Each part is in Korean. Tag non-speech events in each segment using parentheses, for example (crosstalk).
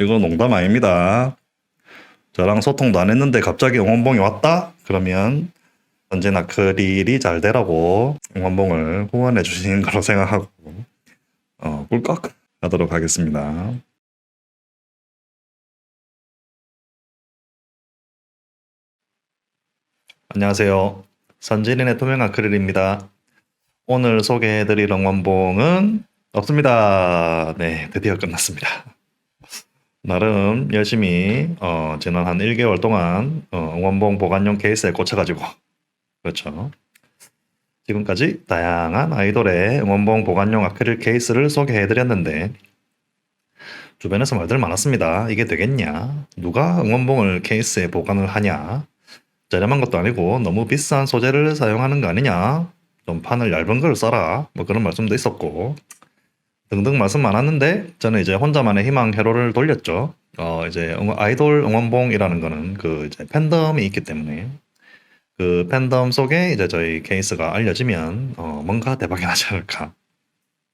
이거 농담 아닙니다. 저랑 소통도 안 했는데 갑자기 응원봉이 왔다? 그러면 언제나 크릴이 잘 되라고 응원봉을 후원해 주시는 (laughs) 걸로 생각하고 어, 꿀꺽 하도록 하겠습니다. 안녕하세요. 선진인의 투명한 크릴입니다. 오늘 소개해드릴 응원봉은 없습니다. 네, 드디어 끝났습니다. 나름 열심히 어, 지난 한 1개월 동안 어, 응원봉 보관용 케이스에 꽂혀가지고 (laughs) 그렇죠. 지금까지 다양한 아이돌의 응원봉 보관용 아크릴 케이스를 소개해드렸는데 주변에서 말들 많았습니다. 이게 되겠냐? 누가 응원봉을 케이스에 보관을 하냐? 저렴한 것도 아니고 너무 비싼 소재를 사용하는 거 아니냐? 좀 판을 얇은 걸 써라. 뭐 그런 말씀도 있었고 등등 말씀 많았는데 저는 이제 혼자만의 희망 회로를 돌렸죠. 어 이제 아이돌 응원봉이라는 거는 그 이제 팬덤이 있기 때문에 그 팬덤 속에 이제 저희 케이스가 알려지면 어 뭔가 대박이 나지 않을까.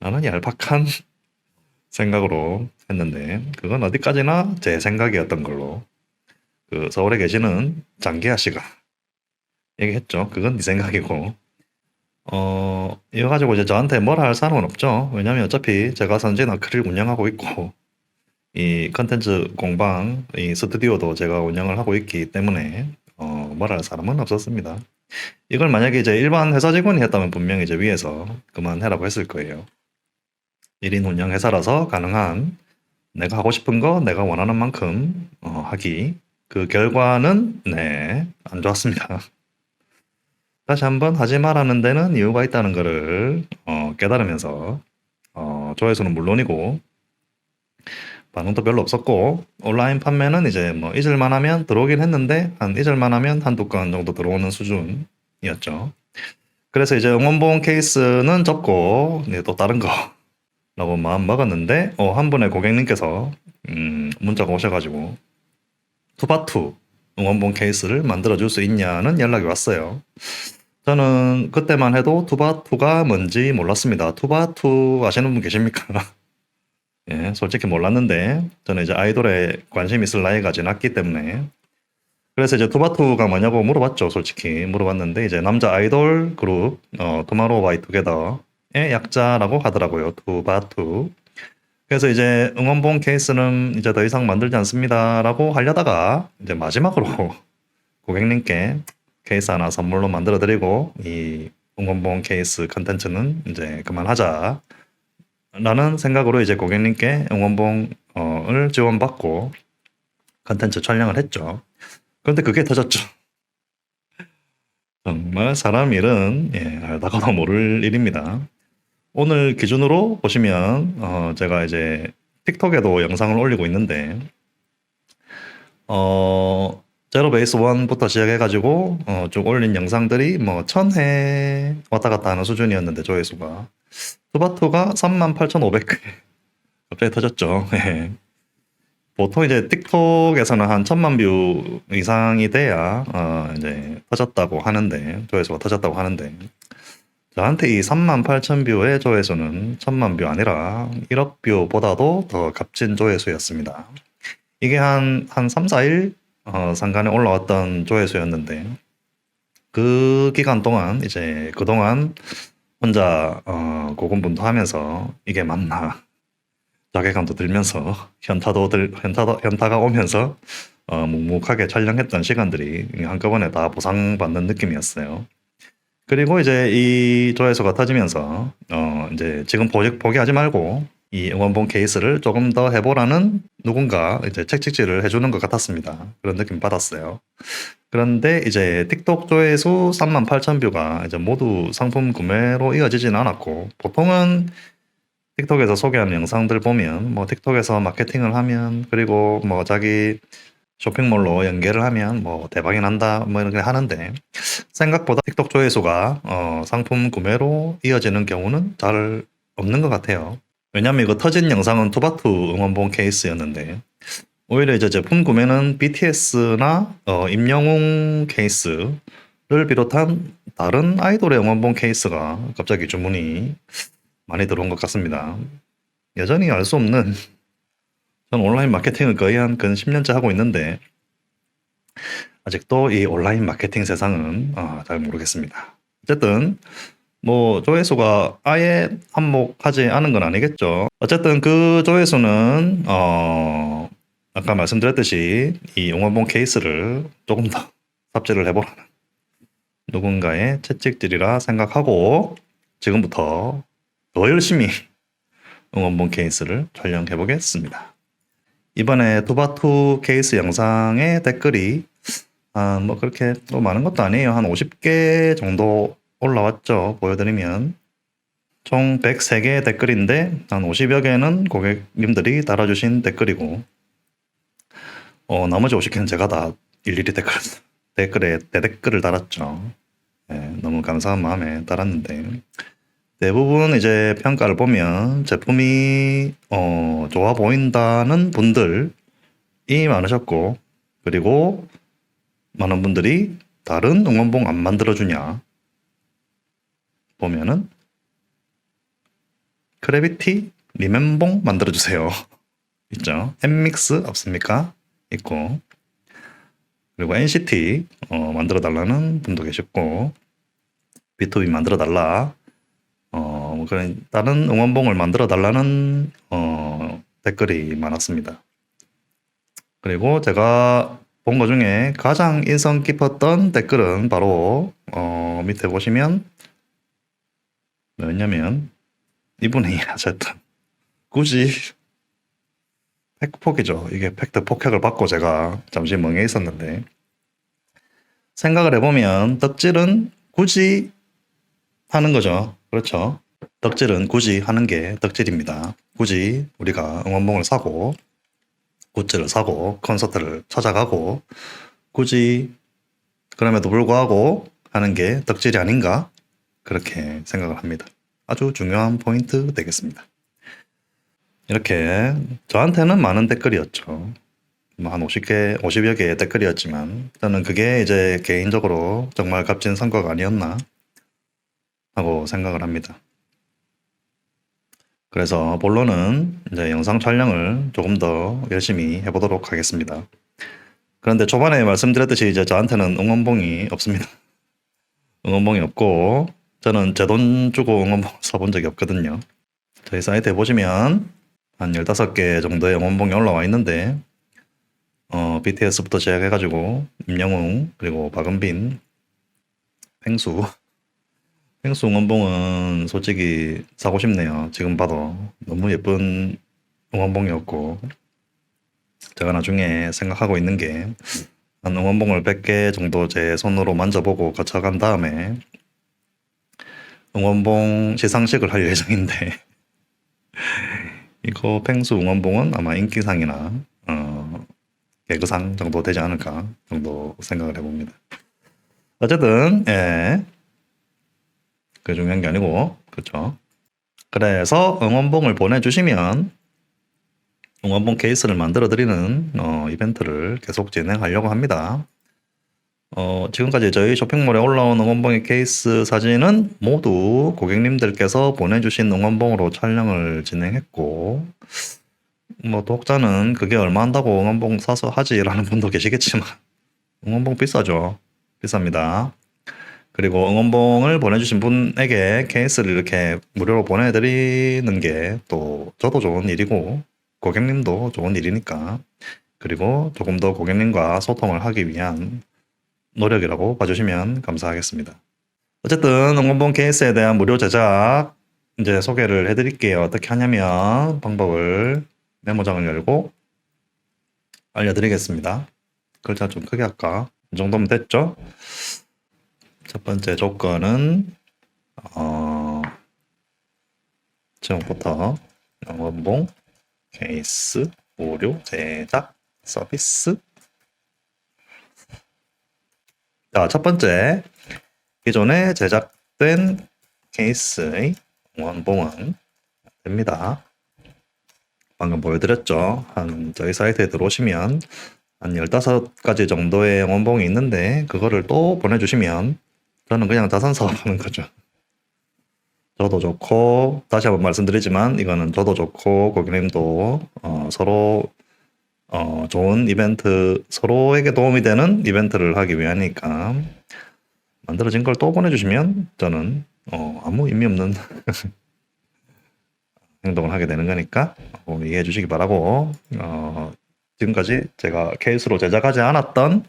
라는 얄팍한 (laughs) 생각으로 했는데 그건 어디까지나 제 생각이었던 걸로 그 서울에 계시는 장기하 씨가 얘기했죠. 그건 네 생각이고 어 이거 가지고 이제 저한테 뭘할 사람은 없죠. 왜냐면 어차피 제가 선진 아크릴 운영하고 있고 이 컨텐츠 공방 이 스튜디오도 제가 운영을 하고 있기 때문에 어뭘할 사람은 없었습니다. 이걸 만약에 이제 일반 회사 직원이 했다면 분명히 이제 위에서 그만해라고 했을 거예요. 1인 운영 회사라서 가능한 내가 하고 싶은 거 내가 원하는 만큼 어, 하기 그 결과는 네 안 좋았습니다. (laughs) 다시 한번 하지 말라는 데는 이유가 있다는 거를 어, 깨달으면서 어, 조회수는 물론이고 반응도 별로 없었고 온라인 판매는 이제 뭐 잊을만 하면 들어오긴 했는데 한 잊을만 하면 한두 건 정도 들어오는 수준이었죠. 그래서 이제 응원봉 케이스는 접고 이제 또 다른 거 라고 (laughs) 마음 먹었는데 어, 한 분의 고객님께서 음, 문자가 오셔가지고 투바투 응원봉 케이스를 만들어 줄 수 있냐는 연락이 왔어요. 저는 그때만 해도 투바투가 뭔지 몰랐습니다. 투바투 아시는 분 계십니까? (laughs) 예, 솔직히 몰랐는데 저는 이제 아이돌에 관심 있을 나이가 지났기 때문에 그래서 이제 투바투가 뭐냐고 물어봤죠. 솔직히 물어봤는데 이제 남자 아이돌 그룹 어, 투마로우 바이 투게더의 약자라고 하더라고요. 투바투. 그래서 이제 응원봉 케이스는 이제 더 이상 만들지 않습니다라고 하려다가 이제 마지막으로 (laughs) 고객님께 케이스 하나 선물로 만들어 드리고 이 응원봉 케이스 컨텐츠는 이제 그만하자 라는 생각으로 이제 고객님께 응원봉을 지원받고 컨텐츠 촬영을 했죠. 그런데 그게 터졌죠. 정말 사람 일은 예, 알다가도 모를 일입니다. 오늘 기준으로 보시면 어, 제가 이제 틱톡에도 영상을 올리고 있는데 어 제로 베이스 1부터 시작해가지고 어, 쭉 올린 영상들이 뭐 천회 왔다 갔다 하는 수준이었는데 조회수가 투바투가 38,500회 (laughs) 갑자기 터졌죠. (laughs) 예. 보통 이제 틱톡에서는 한 천만 뷰 이상이 돼야 어, 이제 터졌다고 하는데 조회수가 터졌다고 하는데 저한테 이 3만 8천 뷰의 조회수는 천만 뷰 아니라 1억 뷰보다도 더 값진 조회수였습니다. 이게 한, 한 3, 4일 어, 상간에 올라왔던 조회수였는데 그 기간 동안 이제 그 동안 혼자 어, 고군분투하면서 이게 맞나 자괴감도 들면서 현타도 들 현타도 현타가 오면서 어, 묵묵하게 촬영했던 시간들이 한꺼번에 다 보상받는 느낌이었어요. 그리고 이제 이 조회수가 터지면서 어 이제 지금 포기, 포기하지 말고 이 응원봉 케이스를 조금 더 해보라는 누군가 이제 책찍질을 해주는 것 같았습니다. 그런 느낌 받았어요. 그런데 이제 틱톡 조회수 3만 8천 뷰가 이제 모두 상품 구매로 이어지진 않았고 보통은 틱톡에서 소개하는 영상들 보면 뭐 틱톡에서 마케팅을 하면 그리고 뭐 자기 쇼핑몰로 연계를 하면 뭐 대박이 난다 뭐 이렇게 하는데 생각보다 틱톡 조회수가 어, 상품 구매로 이어지는 경우는 잘 없는 것 같아요. 왜냐면 이거 터진 영상은 투바투 응원봉 케이스였는데 오히려 이제 제품 구매는 BTS나 어, 임영웅 케이스를 비롯한 다른 아이돌의 응원봉 케이스가 갑자기 주문이 많이 들어온 것 같습니다. 여전히 알 수 없는 (laughs) 저는 온라인 마케팅을 거의 한 근 10년째 하고 있는데 아직도 이 온라인 마케팅 세상은 어, 잘 모르겠습니다. 어쨌든 뭐 조회수가 아예 한몫하지 않은 건 아니겠죠. 어쨌든 그 조회수는 어 아까 말씀드렸듯이 이 응원봉 케이스를 조금 더 (laughs) 삽질을 해보라는 누군가의 채찍질이라 생각하고 지금부터 더 열심히 (laughs) 응원봉 케이스를 촬영해 보겠습니다. 이번에 투바투 케이스 영상의 댓글이 아, 뭐 그렇게 또 많은 것도 아니에요. 한 50개 정도 올라왔죠. 보여드리면 총 103개의 댓글인데 한 50여 개는 고객님들이 달아주신 댓글이고 어, 나머지 50개는 제가 다 일일이 댓글, 댓글에 대댓글을 달았죠. 예, 너무 감사한 마음에 달았는데 대부분 이제 평가를 보면 제품이 어, 좋아 보인다는 분들이 많으셨고 그리고 많은 분들이 다른 응원봉 안 만들어주냐 보면은 크래비티 리멤봉 만들어주세요. (laughs) 있죠? 엠믹스 없습니까? 있고. 그리고 NCT 어, 만들어 달라는 분도 계셨고. B2B 만들어 달라. 어, 뭐 그런 다른 응원봉을 만들어 달라는 어, 댓글이 많았습니다. 그리고 제가 본 것 중에 가장 인상 깊었던 댓글은 바로 어, 밑에 보시면 뭐였냐면 이분이 (laughs) 하셨던 굳이 팩트 폭이죠. 이게 팩트 폭격을 받고 제가 잠시 멍해 있었는데 생각을 해보면 덕질은 굳이 하는 거죠. 그렇죠. 덕질은 굳이 하는 게 덕질입니다. 굳이 우리가 응원봉을 사고 굿즈를 사고 콘서트를 찾아가고 굳이 그럼에도 불구하고 하는 게 덕질이 아닌가 그렇게 생각을 합니다. 아주 중요한 포인트 되겠습니다. 이렇게 저한테는 많은 댓글이었죠. 뭐 한 50개, 50여 개의 댓글이었지만 저는 그게 이제 개인적으로 정말 값진 성과가 아니었나 하고 생각을 합니다. 그래서 본론은 이제 영상 촬영을 조금 더 열심히 해보도록 하겠습니다. 그런데 초반에 말씀드렸듯이 이제 저한테는 응원봉이 없습니다. (laughs) 응원봉이 없고 저는 제 돈 주고 응원봉 (laughs) 사본 적이 없거든요. 저희 사이트에 보시면 한 15개 정도의 응원봉이 올라와 있는데 어, BTS부터 시작해가지고 임영웅 그리고 박은빈 펭수 펭수 (laughs) 응원봉은 솔직히 사고 싶네요. 지금 봐도 너무 예쁜 응원봉이었고 제가 나중에 생각하고 있는 게 한 응원봉을 100개 정도 제 손으로 만져보고 거쳐간 다음에 응원봉 시상식을 할 예정인데 (laughs) 이거 펭수 응원봉은 아마 인기상이나 어, 개그상 정도 되지 않을까 정도 생각을 해봅니다. 어쨌든 예. 그 중요한 게 아니고 그렇죠. 그래서 응원봉을 보내주시면 응원봉 케이스를 만들어 드리는 어, 이벤트를 계속 진행하려고 합니다. 어, 지금까지 저희 쇼핑몰에 올라온 응원봉의 케이스 사진은 모두 고객님들께서 보내주신 응원봉으로 촬영을 진행했고, 뭐, 독자는 그게 얼마 한다고 응원봉 사서 하지라는 (laughs) 분도 계시겠지만, 응원봉 비싸죠. 비쌉니다. 그리고 응원봉을 보내주신 분에게 케이스를 이렇게 무료로 보내드리는 게 또 저도 좋은 일이고, 고객님도 좋은 일이니까, 그리고 조금 더 고객님과 소통을 하기 위한 노력이라고 봐주시면 감사하겠습니다. 어쨌든 응원봉 케이스에 대한 무료 제작 이제 소개를 해드릴게요. 어떻게 하냐면 방법을 메모장을 열고 알려드리겠습니다. 글자 좀 크게 할까? 이 정도면 됐죠? 첫 번째 조건은 어, 제목부터 응원봉 케이스 무료 제작 서비스 자, 첫 번째. 기존에 제작된 케이스의 원봉은 됩니다. 방금 보여드렸죠. 한 저희 사이트에 들어오시면 한 15가지 정도의 원봉이 있는데 그거를 또 보내주시면 저는 그냥 자선 사업하는 거죠. 저도 좋고 다시 한번 말씀드리지만 이거는 저도 좋고 고객님도 어, 서로 어, 좋은 이벤트, 서로에게 도움이 되는 이벤트를 하기 위하니까 만들어진 걸 또 보내주시면 저는 어, 아무 의미 없는 (laughs) 행동을 하게 되는 거니까 어, 이해해 주시기 바라고 어, 지금까지 제가 케이스로 제작하지 않았던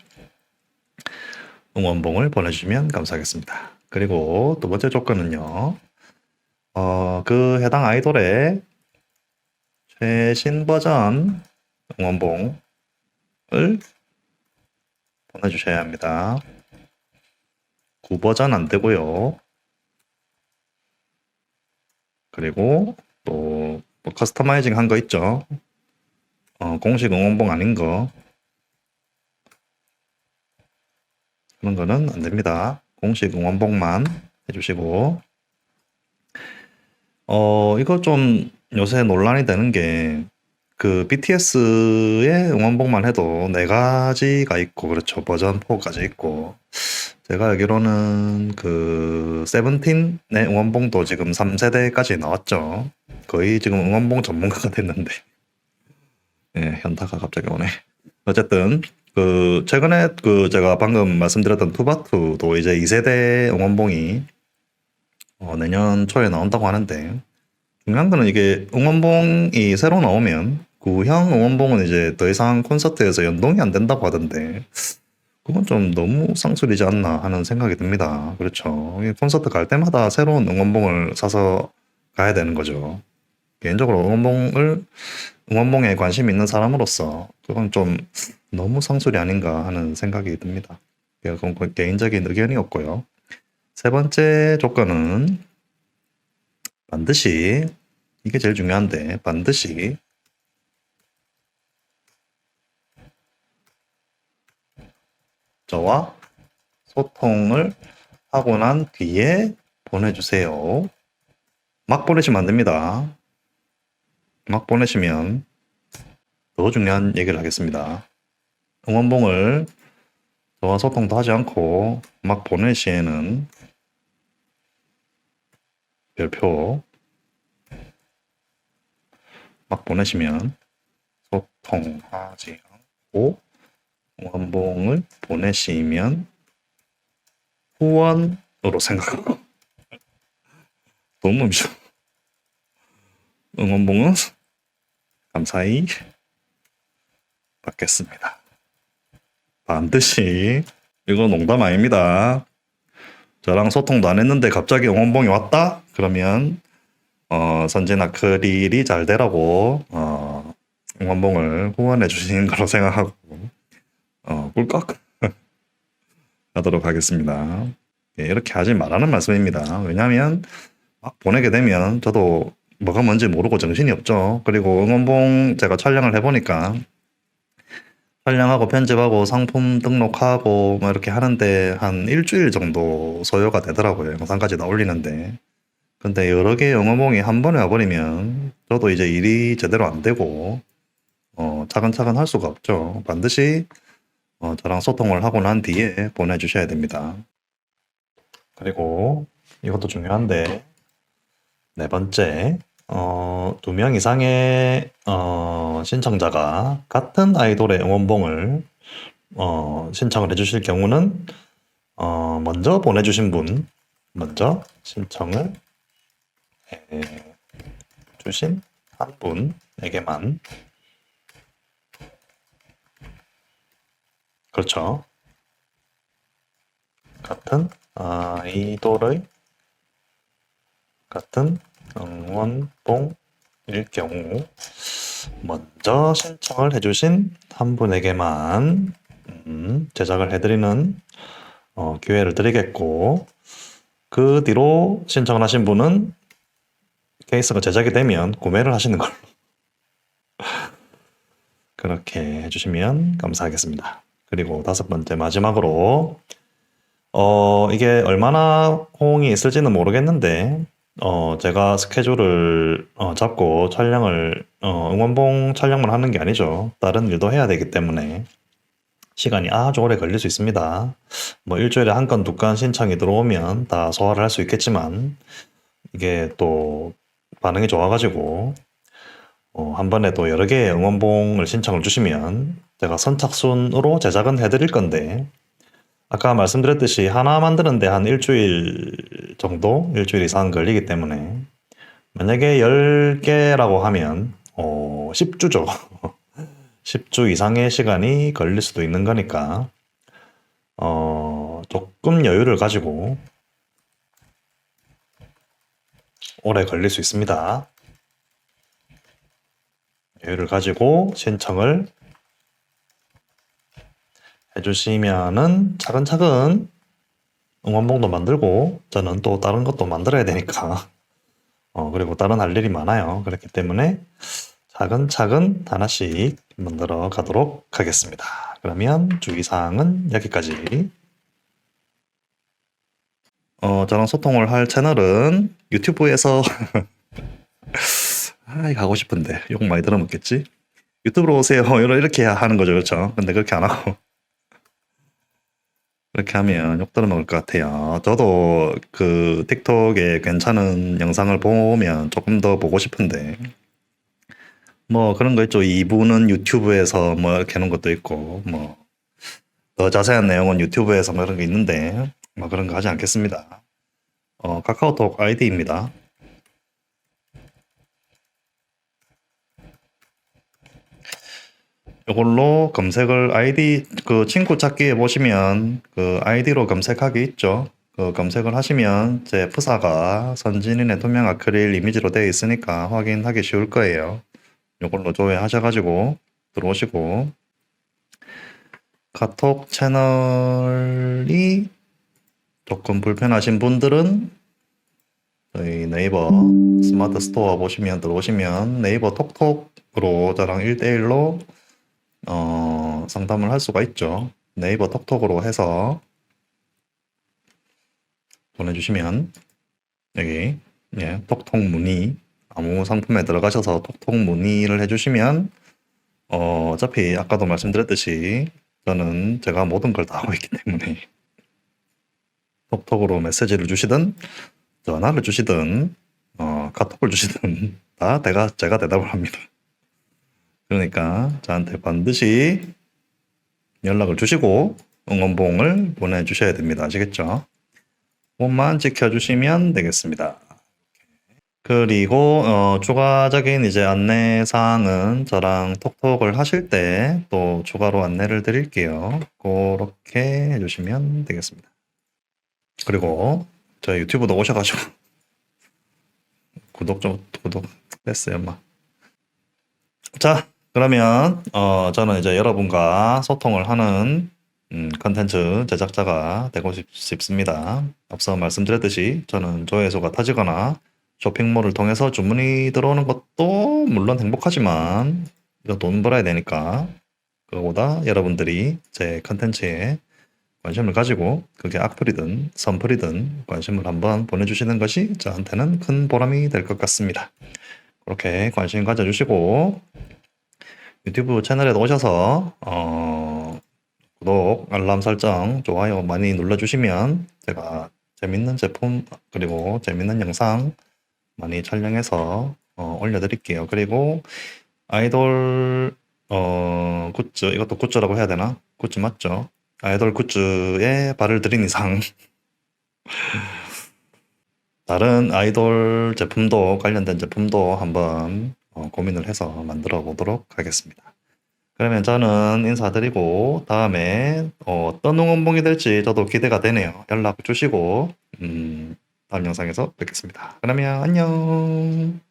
응원봉을 보내주시면 감사하겠습니다. 그리고 두 번째 조건은요. 어, 그 해당 아이돌의 최신 버전 응원봉을 보내주셔야 합니다. 9버전 안 되고요. 그리고 또 뭐 커스터마이징 한 거 있죠. 어, 공식 응원봉 아닌 거 그런 거는 안 됩니다. 공식 응원봉만 해주시고 어 이거 좀 요새 논란이 되는 게 그 BTS의 응원봉만 해도 네 가지가 있고 그렇죠 버전 4까지 있고 제가 알기로는 그 세븐틴의 응원봉도 지금 3세대까지 나왔죠. 거의 지금 응원봉 전문가가 됐는데 예, 현타가 갑자기 오네. 어쨌든 그 최근에 그 제가 방금 말씀드렸던 투바투도 이제 2세대 응원봉이 어, 내년 초에 나온다고 하는데 중요한 거는 이게 응원봉이 새로 나오면 구형 응원봉은 이제 더 이상 콘서트에서 연동이 안 된다고 하던데 그건 좀 너무 상술이지 않나 하는 생각이 듭니다. 그렇죠. 이 콘서트 갈 때마다 새로운 응원봉을 사서 가야 되는 거죠. 개인적으로 응원봉을 응원봉에 관심 있는 사람으로서 그건 좀 너무 상술이 아닌가 하는 생각이 듭니다. 그건 그 개인적인 의견이었고요. 세 번째 조건은 반드시 이게 제일 중요한데 반드시 저와 소통을 하고 난 뒤에 보내주세요. 막 보내시면 안 됩니다. 막 보내시면 더 중요한 얘기를 하겠습니다. 응원봉을 저와 소통도 하지 않고 막 보낼 시에는 별표 막 보내시면 소통하지 않고 응원봉을 보내시면 후원으로 생각하고 (laughs) 너무 죠 응원봉은 감사히 받겠습니다. 반드시 이거 농담 아닙니다. 저랑 소통도 안 했는데 갑자기 응원봉이 왔다? 그러면 어, 선진 아 크릴이 잘 되라고 어, 응원봉을 후원해 주시는 (laughs) 거로 생각하고 어, 꿀꺽 (laughs) 하도록 하겠습니다. 예, 이렇게 하지 말라는 말씀입니다. 왜냐하면 막 보내게 되면 저도 뭐가 뭔지 모르고 정신이 없죠. 그리고 응원봉 제가 촬영을 해보니까 촬영하고 편집하고 상품 등록하고 뭐 이렇게 하는데 한 일주일 정도 소요가 되더라고요. 영상까지 다 올리는데. 근데 여러 개의 응원봉이 한 번에 와버리면 저도 이제 일이 제대로 안 되고 어, 차근차근 할 수가 없죠. 반드시 어, 저랑 소통을 하고 난 뒤에 보내주셔야 됩니다. 그리고 이것도 중요한데 네 번째 어, 두 명 이상의 어, 신청자가 같은 아이돌의 응원봉을 어, 신청을 해주실 경우는 어, 먼저 보내주신 분 먼저 신청을 해 주신 한 분에게만 그렇죠. 같은 아이돌의 같은 응원봉일 경우 먼저 신청을 해주신 한 분에게만 음, 제작을 해드리는 어, 기회를 드리겠고 그 뒤로 신청을 하신 분은 케이스가 제작이 되면 구매를 하시는 걸로 (laughs) 그렇게 해주시면 감사하겠습니다. 그리고 다섯 번째 마지막으로 어 이게 얼마나 호응이 있을지는 모르겠는데 어 제가 스케줄을 어 잡고 촬영을 어 응원봉 촬영만 하는 게 아니죠. 다른 일도 해야 되기 때문에 시간이 아주 오래 걸릴 수 있습니다. 뭐 일주일에 한 건, 두 건 신청이 들어오면 다 소화를 할 수 있겠지만 이게 또 반응이 좋아 가지고 어, 한 번에 또 여러 개의 응원봉을 신청을 주시면 제가 선착순으로 제작은 해드릴 건데 아까 말씀드렸듯이 하나 만드는데 한 일주일 정도, 일주일 이상 걸리기 때문에 만약에 10개라고 하면 어, 10주죠. 10주 (laughs) 이상의 시간이 걸릴 수도 있는 거니까 어, 조금 여유를 가지고 오래 걸릴 수 있습니다. 여유를 가지고 신청을 해주시면은 차근차근 응원봉도 만들고 저는 또 다른 것도 만들어야 되니까 (laughs) 어 그리고 다른 할 일이 많아요. 그렇기 때문에 차근차근 하나씩 만들어 가도록 하겠습니다. 그러면 주의사항은 여기까지. 어, 저랑 소통을 할 채널은 유튜브에서 아, 이거 하고 싶은데 욕 많이 들어먹겠지? 유튜브로 오세요. (laughs) 이렇게 하는 거죠, 그렇죠? 근데 그렇게 안 하고 그렇게 하면 욕 들어먹을 것 같아요. 저도 그 틱톡에 괜찮은 영상을 보면 조금 더 보고 싶은데 뭐 그런 거 있죠. 이분은 유튜브에서 뭐 이렇게 하는 것도 있고 뭐 더 자세한 내용은 유튜브에서 뭐 그런 게 있는데 뭐 그런 거 하지 않겠습니다. 어, 카카오톡 아이디입니다. 이걸로 검색을 아이디 그 친구 찾기에 보시면 그 아이디로 검색하기 있죠. 그 검색을 하시면 제 프사가 선진인의 투명 아크릴 이미지로 되어 있으니까 확인하기 쉬울 거예요. 이걸로 조회하셔가지고 들어오시고 카톡 채널이 조금 불편하신 분들은 저희 네이버 스마트 스토어 보시면 들어오시면 네이버 톡톡으로 저랑 1대1로 어, 상담을 할 수가 있죠. 네이버 톡톡으로 해서 보내주시면 여기 예, 톡톡 문의 아무 상품에 들어가셔서 톡톡 문의를 해주시면 어, 어차피 아까도 말씀드렸듯이 저는 제가 모든 걸 다 하고 있기 때문에 (laughs) 톡톡으로 메시지를 주시든 전화를 주시든 어, 카톡을 주시든 (laughs) 다 제가 제가 대답을 합니다. 그러니까 저한테 반드시 연락을 주시고 응원봉을 보내주셔야 됩니다. 아시겠죠? 그것만 지켜주시면 되겠습니다. 그리고 어, 추가적인 이제 안내 사항은 저랑 톡톡을 하실 때 또 추가로 안내를 드릴게요. 그렇게 해주시면 되겠습니다. 그리고 저 유튜브도 오셔가지고 (laughs) 구독 좀 구독 됐어요, 막. 자, 그러면 어, 저는 이제 여러분과 소통을 하는 음, 컨텐츠 제작자가 되고 싶, 싶습니다. 앞서 말씀드렸듯이 저는 조회수가 터지거나 쇼핑몰을 통해서 주문이 들어오는 것도 물론 행복하지만 이거 돈 벌어야 되니까 그거보다 여러분들이 제 컨텐츠에 관심을 가지고 그게 악플이든 선플이든 관심을 한번 보내주시는 것이 저한테는 큰 보람이 될 것 같습니다. 그렇게 관심 가져주시고 유튜브 채널에 오셔서 어, 구독, 알람 설정, 좋아요 많이 눌러주시면 제가 재밌는 제품 그리고 재밌는 영상 많이 촬영해서 어, 올려드릴게요. 그리고 아이돌 어, 굿즈 이것도 굿즈라고 해야 되나? 굿즈 맞죠? 아이돌 굿즈에 발을 들인 이상 (laughs) 다른 아이돌 제품도 관련된 제품도 한번 어, 고민을 해서 만들어 보도록 하겠습니다. 그러면 저는 인사드리고 다음에 어, 어떤 응원봉이 될지 저도 기대가 되네요. 연락 주시고 음, 다음 영상에서 뵙겠습니다. 그러면 안녕.